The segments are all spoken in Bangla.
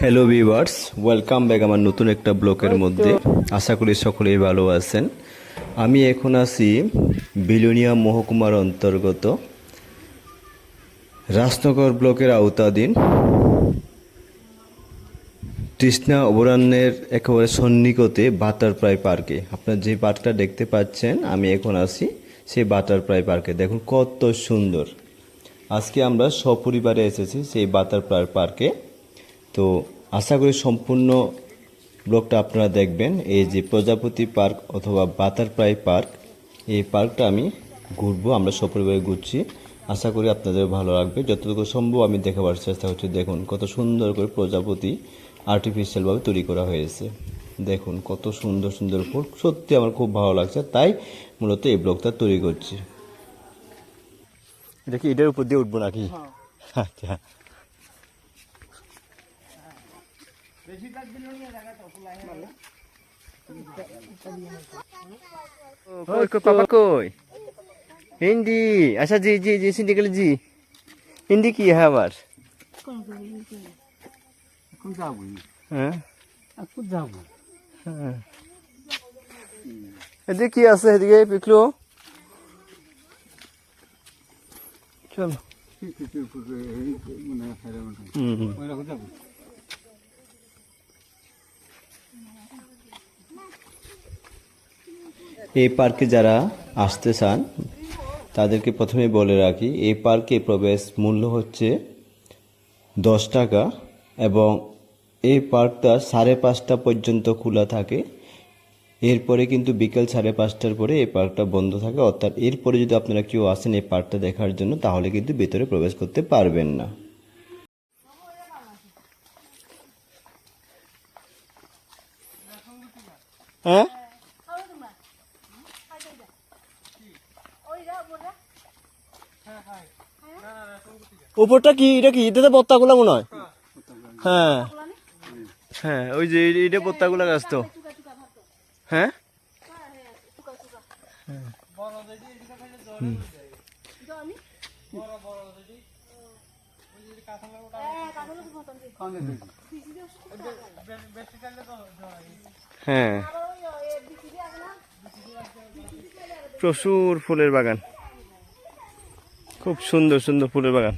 হ্যালো ভিউয়ার্স ওয়েলকাম ব্যাক আমার নতুন একটা ব্লকের মধ্যে। আশা করি সকলেই ভালো আছেন। আমি এখন আছি বিলোনিয়া মহকুমার অন্তর্গত রাজনগর ব্লকের আওতাধীন তৃষ্ণা অভয়ারণ্যের একেবারে সন্নিকটে বাটারফ্লাই পার্কে। আপনার যে পার্কটা দেখতে পাচ্ছেন আমি এখন আছি সেই বাটারফ্লাই পার্কে। দেখুন কত সুন্দর। আজকে আমরা সপরিবারে এসেছি সেই বাটারফ্লাই পার্কে। তো আশা করি সম্পূর্ণ ব্লগটা আপনারা দেখবেন। এই যে প্রজাপতি পার্ক অথবা বাটারফ্লাই পার্ক এই পার্কটা আমি ঘুরবো আমরা সপরিবারে ঘুরছি। আশা করি আপনাদের ভালো লাগবে। যতটুকু সম্ভব আমি দেখাবার চেষ্টা করছি। দেখুন কত সুন্দর করে প্রজাপতি আর্টিফিশিয়ালভাবে তৈরি করা হয়েছে। দেখুন কত সুন্দর সুন্দর ফুল। সত্যি আমার খুব ভালো লাগছে তাই মূলত এই ব্লগটা তৈরি করছি। এটা কি এটার উপর দিয়ে উঠবো নাকি? আচ্ছা। ওই হিন্দি আচ্ছা জি জি জি সিন্দি গেলে জি। হিন্দি কি হ্যাঁ আবার? হ্যাঁ? হ্যাঁ। কি আছে এদিকে পিকলু? চলো। হুম এই পার্কে যারা আসতে চান, তাদেরকে প্রথমে বলে রাখি, এই পার্কে প্রবেশ মূল্য হচ্ছে দশ টাকা এবং এই পার্কটা সাড়ে পাঁচটা পর্যন্ত খোলা থাকে। এরপরে কিন্তু বিকেল সাড়ে পাঁচটার পরে এই পার্কটা বন্ধ থাকে। অর্থাৎ এরপরে যদি আপনারা কেউ আসেন এই পার্কটা দেখার জন্য, তাহলে কিন্তু ভেতরে প্রবেশ করতে পারবেন না। হ্যাঁ? উপরটা কি, এটা কি? এটাতে বত্তাগুলো মনে হয়? হ্যাঁ। হ্যাঁ ওই যে এইটা বত্তাগুলো গাছ তো। হ্যাঁ? হ্যাঁ। প্রচুর ফুলের বাগান। খুব সুন্দর সুন্দর ফুলের বাগান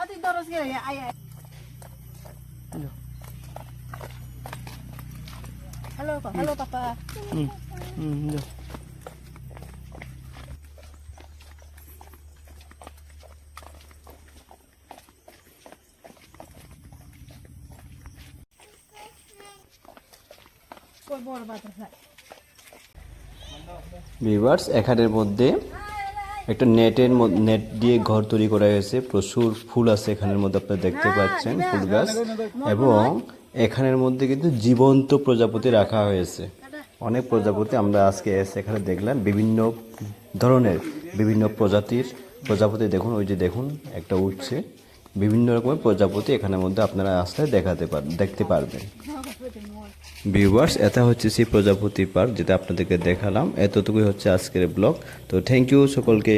Ate Doros gaya ay ay. Halo pa, halo papa. bor butterfly. Viewers এখানের মধ্যে একটা নেটের নেট দিয়ে ঘর তৈরি করা হয়েছে। প্রচুর ফুল আছে এখানের মধ্যে আপনারা দেখতে পাচ্ছেন ফুল গাছ। এবং এখানের মধ্যে কিন্তু জীবন্ত প্রজাপতি রাখা হয়েছে। অনেক প্রজাপতি আমরা আজকে এসে এখানে দেখলাম, বিভিন্ন ধরনের, বিভিন্ন প্রজাতির প্রজাপতি দেখুন, ওই যে দেখুন, একটা উঠছে। বিভিন্ন রকমের প্রজাপতি এখানের মধ্যে আপনারা আসলে দেখাতে পার, দেখতে পারবেন। ভিউয়ার্স এটা হচ্ছে সেই প্রজাপতি পার্ক যেটা আপনাদেরকে দেখালাম। এতটুকুই হচ্ছে আজকের ব্লগ। তো থ্যাংক ইউ সকলকে।